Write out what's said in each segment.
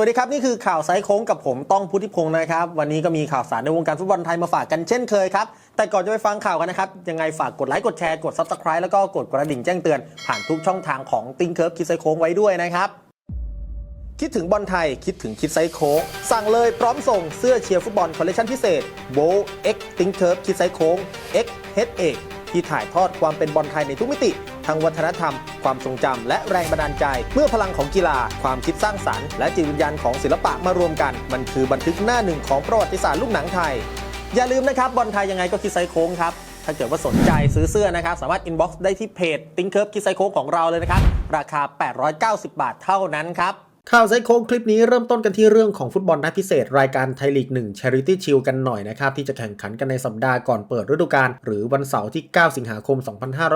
วัสดีครับ นี่คือข่าวไซส์โค้งกับผมต้องพุทธิพงศ์นะครับ วันนี้ก็มีข่าวสารในวงการฟุตบอลไทยมาฝากกันเช่นเคยครับ แต่ก่อนจะไปฟังข่าวกันนะครับ ยังไงฝากกดไลค์กดแชร์กด Subscribe แล้วก็กดกระดิ่งแจ้งเตือน ผ่านทุกช่องทางของติงเคิร์ฟคิดไซส์โค้งไว้ด้วยนะครับคิดถึงบอลไทย คิดถึงคิดไซส์โค้งสั่งเลยพร้อมส่งเสื้อเชียร์ฟุตบอลคอลเลคชันพิเศษโบเอ็กติงเคิร์ฟคิดไซส์โค้งเอ็กเฮดเอกที่ถ่ายทอดความเป็นบอลไทยในทุกมิติ ทั้งวัฒนธรรม ความทรงจำและแรงบันดาลใจ เมื่อพลังของกีฬา ความคิดสร้างสรรค์ และจิตวิญญาณของศิลปะมารวมกัน มันคือบันทึกหน้าหนึ่งของประวัติศาสตร์ลูกหนังไทย อย่าลืมนะครับบอลไทยยังไงก็คิดไซส์โค้งครับถ้าเกิดว่าสนใจซื้อเสื้อนะครับ สามารถอินบ็อกซ์ได้ที่เพจติงเคิร์ฟคิดไซโค้งของเราเลยนะครับ ราคา 890 บาทเท่านั้นครับ ข่าวไซโค้งคลิปนี้เริ่มต้นกันที่เรื่องของฟุตบอลนัดพิเศษ รายการไทยลีก 1 Charity Shield กันหน่อยนะครับ ที่จะแข่งขันกันในสัปดาห์ก่อนเปิดฤดูกาลหรือวันเสาร์ที่ 9 สิงหาคม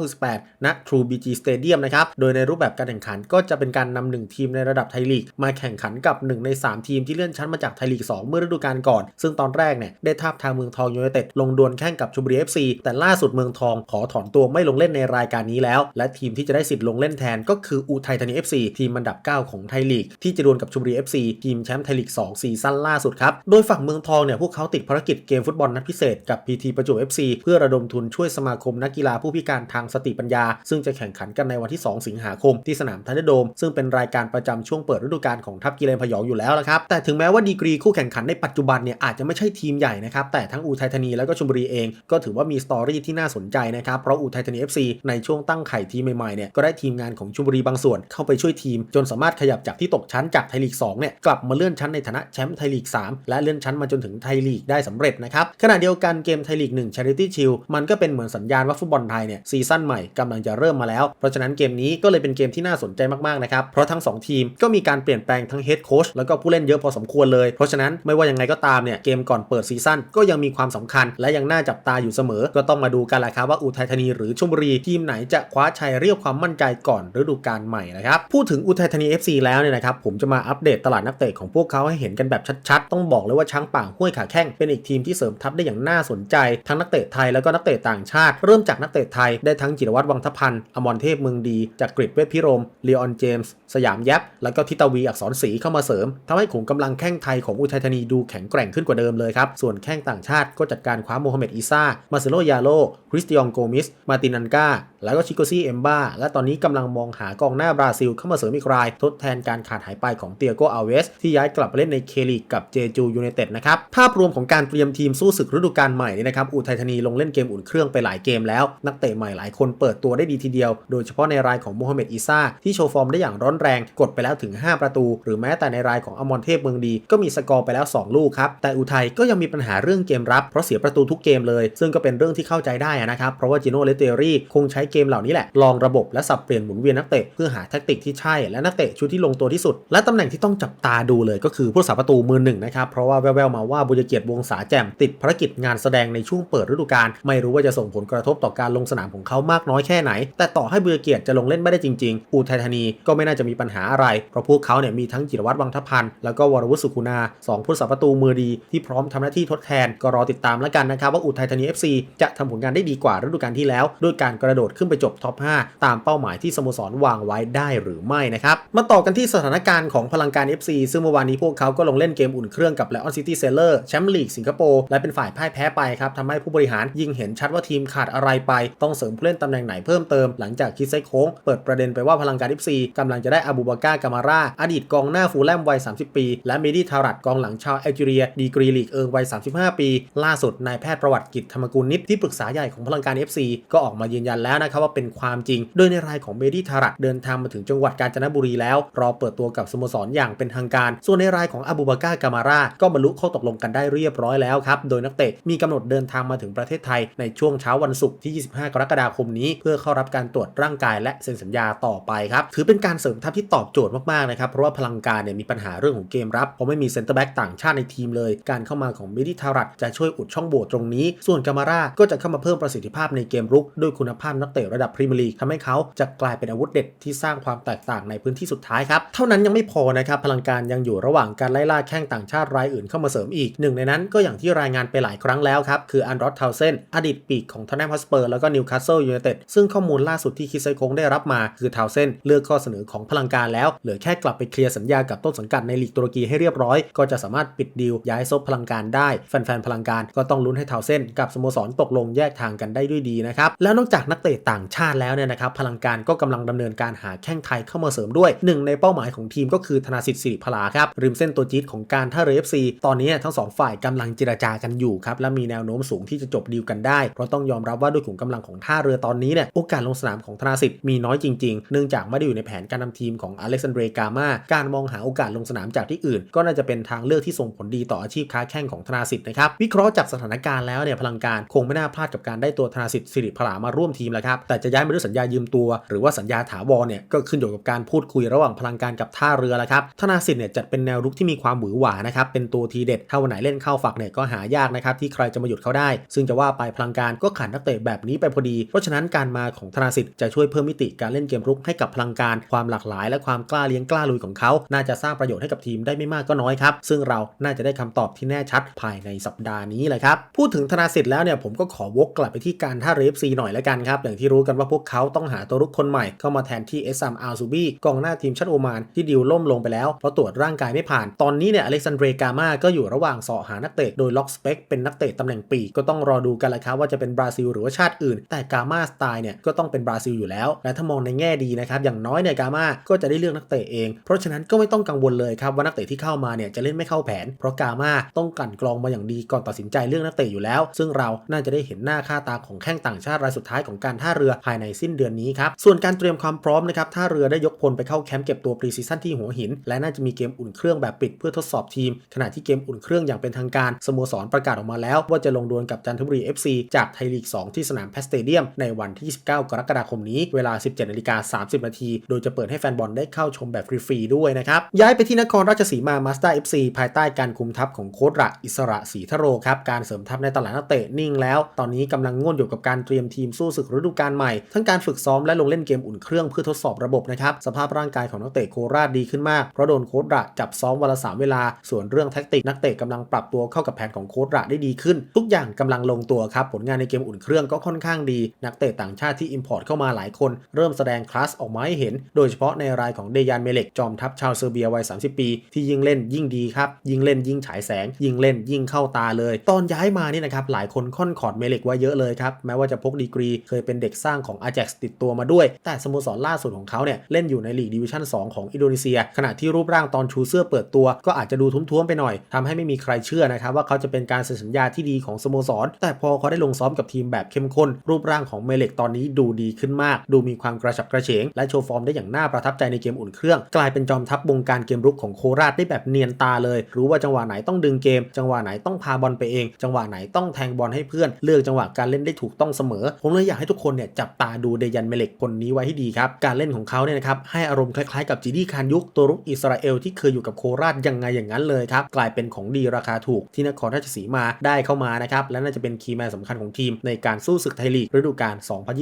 2568 ณ True BG Stadium นะครับ โดยในรูปแบบการแข่งขันก็จะเป็นการนำหนึ่งทีมในระดับไทยลีก มาแข่งขันกับ 1 ใน 3 ทีมที่เลื่อนชั้นมาจากไทยลีก 2 เมื่อฤดูกาลก่อน ซึ่งตอนแรกเนี่ยได้ทาบทางเมืองทองยูไนเต็ดลงดวลแข่งกับชลบุรี FC แต่ล่าสุดเมืองทองขอถอนตัวไม่ลงเล่นในรายการนี้แล้ว และทีมที่จะได้สิทธิ์ลงเล่นแทนก็คืออุทัยธานี FC ทีมอันดับ 9 ของไทยลีกที่จะดวลกับชลบุรี FC ทีมแชมป์ไทยลีก 2 ซีซั่นล่าสุดครับ โดยฝั่งเมืองทองเนี่ยพวกเขาติดภารกิจเกมฟุตบอลนัดพิเศษกับ PT ประจวบ FC เพื่อระดมทุนช่วยสมาคมนักกีฬาผู้พิการทางสติปัญญา ซึ่งจะแข่งขันกันในวันที่ 2 สิงหาคมที่สนามทันเดโดม ซึ่งเป็นรายการประจำช่วงเปิดฤดูกาลของทัพกีฬาพยองอยู่แล้วละครับแต่ถึงแม้ว่าดีกรีคู่แข่งขันในปัจจุบันเนี่ยอาจจะไม่ใช่ทีมใหญ่นะครับแต่ทั้งอุทัยธานีแล้วก็ชลบุรีเอง ก็ถือว่ามีสตอรี่ที่น่าสนใจนะครับเพราะอุทัยธานี FC ในช่วงตั้งไข่ทีมใหม่ๆเนี่ยก็ได้ทีมงานของชลบุรีบางส่วนเข้าไปช่วยทีม จนสามารถขยับจากที่ตกชั้นจากไทยลีก2เนี่ยกลับมาเลื่อนชั้นในฐานะแชมป์ไทยลีก 3 และเลื่อนชั้นมาจนถึงไทยลีกได้สำเร็จนะครับขณะเดียวกันเกมไทยลีก1 Charity Shield มันก็เป็นเหมือนสัญญาณว่าฟุตบอลไทยเนี่ยซีซั่นใหม่กำลังจะเริ่มมาแล้ว เพราะฉะนั้นเกมนี้ก็เลยเป็นเกมที่น่าสนใจมากๆนะครับเพราะทั้ง 2 ทีมก็มีการเปลี่ยนแปลงทั้งเฮดโค้ชแล้วก็ผู้เล่นเยอะพอสมควรเลย เพราะฉะนั้นไม่ว่ายังไงก็ตามเนี่ยเกมก่อนเปิดซีซั่นก็ยังมีความสำคัญ และยังน่าจับตาอยู่เสมอ ก็ต้องมาดูกันแหละครับว่าอุทัยธานีหรือชลบุรีทีมไหนจะคว้าชัยเรียกความมั่นใจก่อนฤดูกาลใหม่นะครับพูดถึงอุทัยธานี FC แล้วเนี่ยนะครับผมจะมาอัปเดตตลาดนักเตะของพวกเขาให้เห็นกันแบบชัดๆ ต้องบอกเลยว่าช้างป่าห้วยขาแข้งเป็นอีกทีมที่เสริมทัพได้อย่างน่าสนใจ ทั้งนักเตะไทยแล้วก็นักเตะต่างชาติ เริ่มจากนักเตะไทยได้ทั้งจิรวัตรวังทพันธ์อมรเทพเมืองดีจากกริดเวทพิรมเลออนเจมส์สยามแยบแล้วก็ทิตวีอักษรศรีเข้ามาเสริมทำให้ขุมกำลังแข้งไทยของอุทัยธานีดูแข็งแกร่งขึ้นกว่าเดิมเลยครับส่วนแข้งต่างชาติก็จัดการคว้าโมฮัมเหม็ดอีซ่ามาเซโลยาโลคริสติองโกมิสมาตินันกาแล้วก็ชิโกซี่เอมบ้าและตอนนี้กำลังมองหากองหน้าบราซิลเข้ามาเสริมอีกราย ทดแทนการขาดหายไปของเตียโกอาเวส ที่ย้ายกลับไปเล่นในเคลีกกับเจจูยูไนเต็ดนะครับ ภาพรวมของการเตรียมทีมสู้ศึกฤดูกาลใหม่นี่นะครับอุทัยธานีลงเล่นเกมอุ่นเครื่องไปหลายเกมแล้ว นักเตะใหม่หลายคนเปิดตัวได้ดีทีเดียว โดยเฉพาะในรายของโมฮัมเหม็ดอีซ่าที่โชว์ฟอร์มได้อย่างร้อนแรงกดไปแล้วถึง 5 ประตู หรือแม้แต่ในรายของอมรเทพเมืองดี ก็มีสกอร์ไปแล้ว 2 ลูกครับแต่อุทัยก็ยังมีปัญหาเรื่องเกมรับเพราะเสียประตูทุกเกมเลย ซึ่งก็เป็นเรื่องที่เข้าใจได้นะครับเพราะว่าจิโน่เลเตอรี่คงใช้เกมเหล่านี้แหละลองระบบและสับเปลี่ยนหมุนเวียนนักเตะเพื่อหาแทคติกที่ใช่และนักเตะชุดที่ลงตัวที่สุด และตำแหน่งที่ต้องจับตาดูเลยก็คือผู้สาประตูมือหนึ่งนะครับเพราะว่าแววๆมาว่าบุญเกียรติวงศาแจ่มติดภารกิจงานแสดงในช่วงเปิดฤดูกาลไม่รู้ว่าจะส่งผลกระทบต่อการลงสนามของเขามากน้อยแค่ไหน แต่ต่อให้บุญเกียรติจะลงเล่นไม่ได้จริงๆ อุทัยธานีก็ไม่น่าจะมีปัญหาอะไร เพราะพวกเขาเนี่ยมีทั้งจิรวัตรวังทพันธ์แล้วก็วรวุฒิสุขุนาสองผู้สาประตูมือดีที่พร้อมทำหน้าที่ทดแทนก็รอติดตามแล้วกันนะครับว่าอุทัยธานี FC จะทำผลงานได้ดีกว่าฤดูกาลที่แล้วด้วยการกระโดดขึ้นไปจบท็อป 5 ตามเป้าหมายที่สโมสรวางไว้ได้หรือไม่นะครับมาต่อกันที่สถานการณ์ของพลังการ FC ซึ่งเมื่อวานนี้พวกเขาก็ลงเล่นเกมอุ่นเครื่องกับไลออนซิตี้เซเลอร์แชมป์ลีกสิงคโปร์และเป็นฝ่ายพ่ายแพ้ไปครับทำให้ผู้บริหารยิ่งเห็นชัดว่าทีมขาดอะไรไป ต้องเสริมผู้เล่นตำแหน่งไหนเพิ่มเติมหลังจากคิดไซโค้งเปิดประเด็นไปว่าพลังการ FC กำลังจะได้อาบูบาก้ากามาร่าอดีตกองหน้าฟูลแลมวัย 30 ปี และเมดี้ทารัตกองหลังชาวแอลจีเรีย ดีกรีลีกเอิงวัย 35 ปี ล่าสุดนายแพทย์ประวัติกิจธรรมกุลนิตที่ปรึกษาใหญ่ของพลังการ FC ก็ออกมายืนยันแล้วนะครับว่าเป็นความจริง โดยในรายของเมดี้ทารัตเดินทางมาถึงจังหวัดกาญจนบุรีแล้ว รอเปิดตัวกับสโมสรอย่างเป็นทางการ ส่วนในรายของอาบูบาก้ากามาราก็บรรลุข้อตกลงกันได้เรียบร้อยแล้วครับโดยนักเตะมีกำหนดเดินทางมาถึงประเทศไทย ในช่วงเช้าวันศุกร์ที่ 25 กรกฎาคมนี้ เพื่อเข้ารับการตรวจร่างกายและเซ็นสัญญาต่อไปครับถือเป็นการเสริมทัพที่ตอบโจทย์มากๆนะครับเพราะว่าพลังการเนี่ยมีปัญหาเรื่องของเกมรับเพราะไม่มีเซ็นเตอร์แบ็กต่างชาติในทีมเลย การเข้ามาของเมดิทารัตจะช่วยอุดช่องโหว่ตรงนี้ ส่วนกามาราก็จะเข้ามาเพิ่มประสิทธิภาพในเกมรุกด้วยคุณภาพนักเตะระดับพรีเมียร์ลีกทำให้เขาจะกลายเป็นอาวุธเด็ดที่สร้างความแตกต่างในพื้นที่สุดท้ายครับ เท่านั้นยังไม่พอนะครับ พลังการยังอยู่ระหว่างการไล่ล่าแข้งต่างชาติรายอื่นเข้ามาเสริมอีกหนึ่งในนั้นก็อย่างที่รายงานไปหลายครั้งแล้วครับ คืออันรอตเทาเซนอดีตปีกของทอนแนมฮอสเปอร์แล้วก็นิวคาสเซิลยูไนเต็ดซึ่งข้อมูลล่าสุดที่คิดไซโคงได้รับมาคือเทาเซนเลือกข้อเสนอของพลังการแล้วเหลือแค่กลับไปเคลียร์สัญญากับต้นสังกัดในลีกตุรกีให้เรียบร้อย ก็จะสามารถปิดดีลย้ายซบพลังการได้แฟนๆพลังการก็ต้องลุ้นให้เทาเซนกับสโมสรตกลงแยกทางกันได้ด้วยดีนะครับแล้วนอกจากนักเตะต่างชาติแล้วเนี่ยนะครับพลังการก็กำลังดำเนินการหาแข้งไทยเข้ามาเสริมด้วยหนึ่งในเป้าหมายของทีมก็คือธนาสิทธิ์สิริพลาครับริมเส้นตัวจี๊ดของการท่าเรือ FC ตอนนี้ทั้งสองฝ่ายกำลังเจรจากันอยู่ครับและมีแนวโน้มสูงที่จะจบดีลกันได้เพราะต้องยอมรับว่าด้วยขุมกำลังของท่าเรือตอนนี้เนี่ยโอกาสลงสนามของธนาสิทธิ์มีน้อยจริงๆ เนื่องจากไม่ได้อยู่ในแผนการนำทีมของอเล็กซานเดรกามาการมองหาโอกาสลงสนามจากที่อื่น ก็น่าจะเป็นทางเลือกที่ส่งผลดีต่ออาชีพค้าแข่งของธนาสิทธิ์นะครับวิเคราะห์จากสถานการณ์แล้วเนี่ยพลังการคงไม่น่าพลาดกับการได้ตัวธนาสิทธิ์สิริพลามาร่วมทีมแล้วครับแต่จะย้ายมาด้วยสัญญายืมตัว หรือว่าสัญญาถาวรเนี่ยก็ขึ้นอยู่กับการพูดคุยระหว่างพลังการกับท่าเรือแล้วครับธนาสิทธิ์เนี่ยจัดเป็นแนวรุกที่มีความหวือหวานะครับเป็นตัวทีเด็ดถ้าวันไหนเล่นเข้าฝักเนี่ยก็หายากนะครับที่ใครจะมาหยุดเขาได้ ซึ่งจะว่าไปพลังการก็ขาดนักเตะแบบนี้ไปพอดี เพราะฉะนั้นการมาของธนาสิทธิ์จะช่วยเพิ่มมิติการเล่นเกมรุกให้กับพลังการความหลากหลาย และความกล้าเลี้ยงกล้าลุยของเขา น่าจะสร้างประโยชน์ให้กับทีมได้ไม่มากก็น้อยครับซึ่งเราน่าจะได้คำตอบที่แน่ชัดภายในสัปดาห์นี้เลยครับพูดถึงธนาสิทธิ์แล้วเนี่ยผมก็ขอวกกลับไปที่การท่าเรือ FC หน่อยละกันครับอย่างที่รู้กันว่าพวกเขาต้องหาตัวรุกคนใหม่เข้ามาแทนที่เอซัมอาซูบีกองหน้าทีมชาติโอมานที่ดิวล่มลงไปแล้วเพราะตรวจร่างกายไม่ผ่าน ตอนนี้เนี่ยอเล็กซานเดรกามาก็อยู่ระหว่างสาะหานักเตะโดยล็อกสเปคเป็นนักเตะตำแหน่งปีกก็ต้องรอดูกันละครับว่าจะเป็นบราซิลหรือว่าชาติอื่น แต่กามาสไตล์เนี่ยก็ต้องเป็นบราซิลอยู่แล้ว และถ้ามองในแง่ดีนะครับอย่างน้อยเนี่ยกามาก็จะได้เลือกนักเตะเอง เพราะฉะนั้นก็ไม่ต้องกังวลเลยครับว่านักเตะที่เข้ามาเนี่ยจะเล่นไม่เข้าแผน เพราะกามาต้องกันกรองมาอย่างดีก่อนตัดสินใจเลือกนักเตะอยู่แล้ว ซึ่งเราน่าจะได้เห็นหน้าค่าตาของแข้งต่างชาติรายสุดท้ายของการท่าเรือภายในสิ้นเดือนนี้ครับ ส่วนการเตรียมความพร้อมนะครับท่าเรือได้ยกพลไปเข้าแคมป์เก็บตัวปรีซีซั่นที่หัวหิน และน่าจะมีเกมอุ่นเครื่องแบบปิดเพื่อทดสอบทีม ขณะที่เกมอุ่นเครื่องอย่างเป็นทางการสโมสรประกาศออกมาแล้ว ว่าจะลงดวลกับจันทบุรี FC จากไทยลีก 2 ที่สนามแพสเตเดียมในวันที่ 29 กรกฎาคมนี้เวลา 17นาฬิกา30นาทีโดยจะเปิดให้แฟนบอลได้เข้าชมแบบฟรีๆด้วยนะครับย้ายไปที่นครราชสีมามาสเตอร์ FC ภายใต้การคุมทัพของโค้ชระอิสระศรีทโรครับการเสริมทัพในตลาดนักเตะนิ่งแล้ว ตอนนี้กำลังง่วนอยู่กับการเตรียมทีมสู้ศึกฤดูกาลใหม่ ทั้งการฝึกซ้อมและลงเล่นเกมอุ่นเครื่องเพื่อทดสอบระบบนะครับ สภาพร่างกายของนักเตะโคราชดีขึ้นมาก เพราะโดนโค้ชระจับซ้อมวันละสามเวลา ส่วนเรื่องแท็กติกนักเตะกำลังปรับตัวเข้ากับแผนของโค้ชระได้ดีขึ้น ทุกอย่างกำลังลงตัวครับ ผลงานในเกมอุ่นเครื่องก็ค่อนข้างดี นักเตะต่างชาติที่อิมพอร์ตเข้ามาหลายคน เริ่มแสดงคลาสออกมาให้เห็น โดยเฉพาะในรายของเดยานเมเล็กจอมทัพชาวเซอร์เบียวัย 30 ปี ที่ยิ่งเล่นยิ่งดีครับยิ่งเล่นยิ่งฉายแสง ยิ่งเล่นยิ่งเข้าตาเลย ตอนย้ายมานี่นะครับหลายคนค่อนขอดเมเล็กไว้เยอะเลยครับแม้ว่าจะพกดีกรีเคยเป็นเด็กสร้างของอา a x ติดตัวมาด้วย แต่สโมสรล่าสุดของเขาเนี่ยเล่นอยู่ในลีกดิวิชั่น 2 ของอินโดนีเซีย ขณะที่รูปร่างตอนชูเสื้อเปิดตัว ก็อาจจะดูทุ้มๆไปหน่อยทำให้ไม่มีใครเชื่อนะครับว่าเขาจะเป็นการเซ็นสัญญาที่ดีของสโมสร แต่พอเขาได้ลงซ้อมกับทีมแบบเข้มข้น รูปร่างของเมเล็กตอนนี้ดูดีขึ้นมาก ดูมีความกระฉับกระเฉง และโชว์ฟอร์มได้อย่างน่าประทับใจในเกมอุ่นเครื่อง กลายเป็นจอมทัพวงการเกมรุกของโคราชได้แบบเนียนตาเลย รู้ว่าจังหวะไหนต้องดึงเกม จังหวะไหนต้องพาบอลไปเอง จังหวะไหนต้องแทงบอลให้เพื่อน เลือกจังหวะการเล่นได้ถูกต้องเสมอ ผมเลยอยากให้ทุกคนเนี่ยจับตาดูเดยันเมเล็กคนนี้ไว้ให้ดีครับ การเล่นของเขาเนี่ยนะครับให้อารมณ์คล้ายๆกับจีดี้คานยุกตัวรุกอิสราเอลที่เคยอยู่กับโคราชยังไงอย่างนั้นเลยครับ กลายเป็นของดีราคาถูกที่นครราชสีมาได้เข้ามานะครับ และน่าจะเป็นคีย์แมนสำคัญของทีมในการสู้ศึกไทยลีกฤดูกาล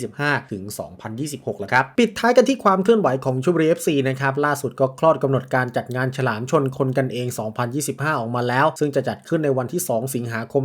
2025 ถึง 2026แล้วครับ ปิดท้ายกันที่ความเคลื่อนไหวของชมบุรี FC นะครับล่าสุดก็คลอดกำหนดการจัดงานฉลามชนคนกันเอง 2025 ออกมาแล้ว ซึ่งจะจัดขึ้นในวันที่ 2 สิงหาคม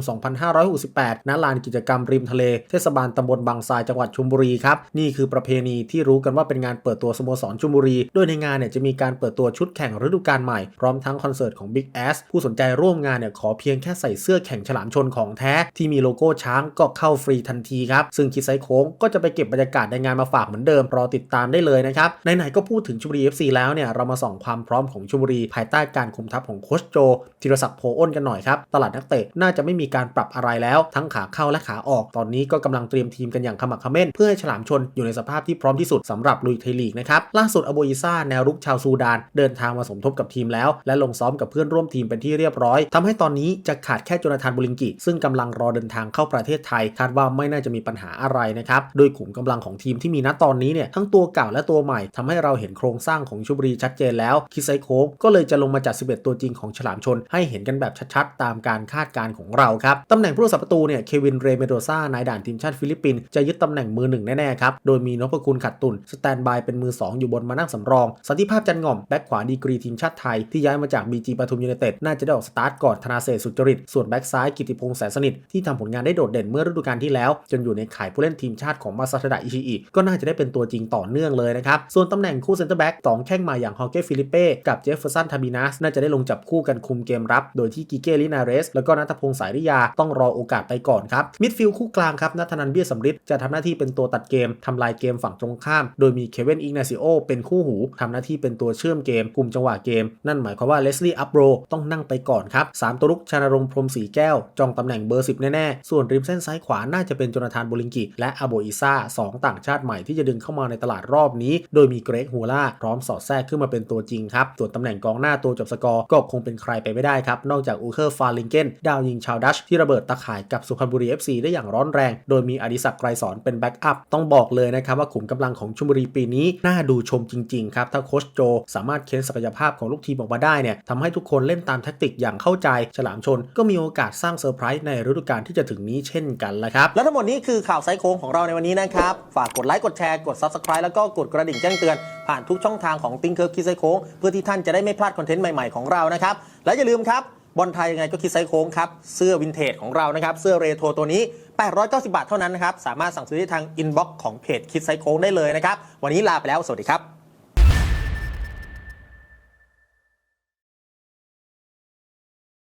2568ณลานกิจกรรมริมทะเลเทศบาลตำบลบางทรายจังหวัดชลบุรีครับนี่คือประเพณีที่รู้กันว่าเป็นงานเปิดตัวสโมสรชลบุรี โดยในงานเนี่ยจะมีการเปิดตัวชุดแข่งฤดูกาลใหม่ พร้อมทั้งคอนเสิร์ตของ Big Ass ผู้สนใจร่วมงานเนี่ยขอเพียงแค่ใส่เสื้อแข่งฉลามชนของแท้ ที่มีโลโก้ช้างก็เข้าฟรีทันทีครับ ซึ่งคิดไซโค้งก็จะไปเก็บบรรยากาศในงานมาฝากเหมือนเดิมรอติดตามได้เลยนะครับไหนๆก็พูดถึงชลบุรี FC แล้วเนี่ยเรามาส่องความพร้อมของชลบุรี ภายใต้การคุมทัพของโคชโจธีรศักดิ์โพอ้นกันหน่อยครับตลาดนักเตะน่าจะไม่มีการปรับอะไรแล้ว ทั้งขาเข้าและขาออกตอนนี้ก็กำลังเตรียมทีมกันอย่างขมักเขม้นเพื่อให้ฉลามชนอยู่ในสภาพที่พร้อมที่สุดสำหรับลุยไทยลีกนะครับล่าสุดอโบอิซ่าแนวรุกชาวซูดาน เดินทางมาสมทบกับทีมแล้ว และลงซ้อมกับเพื่อนร่วมทีมเป็นที่เรียบร้อยทำให้ตอนนี้จะขาดแค่โจนาธานบุริงกิซึ่งกำลังรอเดินทางเข้าประเทศไทย คาดว่าไม่น่าจะมีปัญหาอะไรนะครับโดยขุมกำลังของทีมที่มีณตอนนี้เนี่ยทั้งตัวเก่าและตัวใหม่ทำให้เราเห็นโครงสร้างของชุบรีชัดเจนแล้วคิไซโคกก็เลยจะลงมาจัด 11 ตัวจริงของฉลามชน ให้เห็นกันแบบชัดๆ ตามการคาดการณ์ของเราครับตำแหน่งผู้รักษาประตูเนี่ยเควินเรเมโดซ่านายด่านทีมชาติฟิลิปปินส์จะยึดตำแหน่งมือหนึ่งแน่ๆครับ โดยมีนพคุณขัดตุนสแตนบายเป็นมือ 2 อยู่บนมานั่งสำรอง สันติภาพจันง่อมแบ็คขวาดีกรีทีมชาติไทยที่ย้ายมาจาก BG ปทุมยูไนเต็ดน่าจะได้ออกสตาร์ทก่อนธนาเศษสุจริต ส่วนแบ็คซ้ายกิติพงษ์แสนสนิทที่ทำผลงานได้โดดเด่นเมื่อฤดูกาลที่แล้ว จนอยู่ในข่ายผู้เล่นทีมชาติของมาซาทดะอิชิอิก็น่าจะได้เป็นตัวจริงต่อเนื่องเลยนะครับส่วนตำแหน่งคู่เซนเตอร์แบ็กสองแข้งมาอย่างฮอเก้ฟิลิเป้กับเจฟเฟอร์สันทาบินัสน่าจะได้ลงจับคู่กันคุมเกมรับ โดยที่กิเก้ลินาเรส แล้วก็นัทพงศ์สายริยาต้องรอโอกาสไปก่อนครับมิดฟิลด์คู่กลางครับนัทนันเบี้ยสำริดจะทำหน้าที่เป็น็นตัวตัดเกมทำลายเกมฝั่งตรงข้าม โดยมีเควินอิกนาซิโอเป็นคู่หูทำหน้าที่เป็นตัวเชื่อมเกมกลุ่มจังหวะเกม นั่นหมายความว่าเลสลี่อัพโรต้องนั่งไปก่อนครับสามตัวลุกชานรงพรมสีแก้ว จองตำแหน่งเบอร์ 10 แน่ๆ ส่วนริมเส้นซ้ายขวาน่าจะเป็นโจนาธานโบลิงกิ และอาโบอิซ่าสองต่างชาติใหม่ที่จะดึงเข้ามาในตลาดรอบนี้ โดยมีเกรกฮูล่าพร้อมสอดแทรกขึ้นมาเป็นตัวจริงครับส่วนตำแหน่งกองหน้าตัวจบสกอร์ก็คงเป็นใครไปไม่ได้ครับนอกจากอูเคอร์ฟาลิงเกนดาวยิงชาวดัชที่ระเบิดตะข่ายกับสุพรรณบุรี FC ได้อย่างร้อนแรง โดยมีอดิศักดิ์ไกรสอนเป็นแบ็กอัพต้องบอกเลยนะครับว่าขุมกำลังของชลบุรีปีนี้น่าดูชมจริงๆครับถ้าโคชโจสามารถเค้นศักยภาพของลูกทีมออกมาได้เนี่ยทำให้ทุกคนเล่นตามแทคติกอย่างเข้าใจ ฉลามชนก็มีโอกาสสร้างเซอร์ไพรส์ในฤดูกาลที่จะถึงนี้เช่นกันละครับและทั้งหมดนี้คือข่าวไซโค้งของเราในวันนี้นะครับฝากกดไลค์กดแชร์กด Subscribe แล้วก็กดกระดิ่งแจ้งเตือนผ่านทุกช่องทางของติงเคิร์คิไซโค้งเพื่อที่ท่านจะได้ไม่พลาดคอนเทนต์ใหม่ๆของเรานะครับและอย่าลืมครับ บอลไทยยังไงก็คิดไซโค้งครับ เสื้อวินเทจของเรานะครับ เสื้อเรโทรตัวนี้ 890 บาทเท่านั้นนะครับ สามารถสั่งซื้อได้ทางอินบ็อกซ์ของเพจคิดไซโค้งได้เลยนะครับ วันนี้ลาไปแล้ว สวัสดีครับ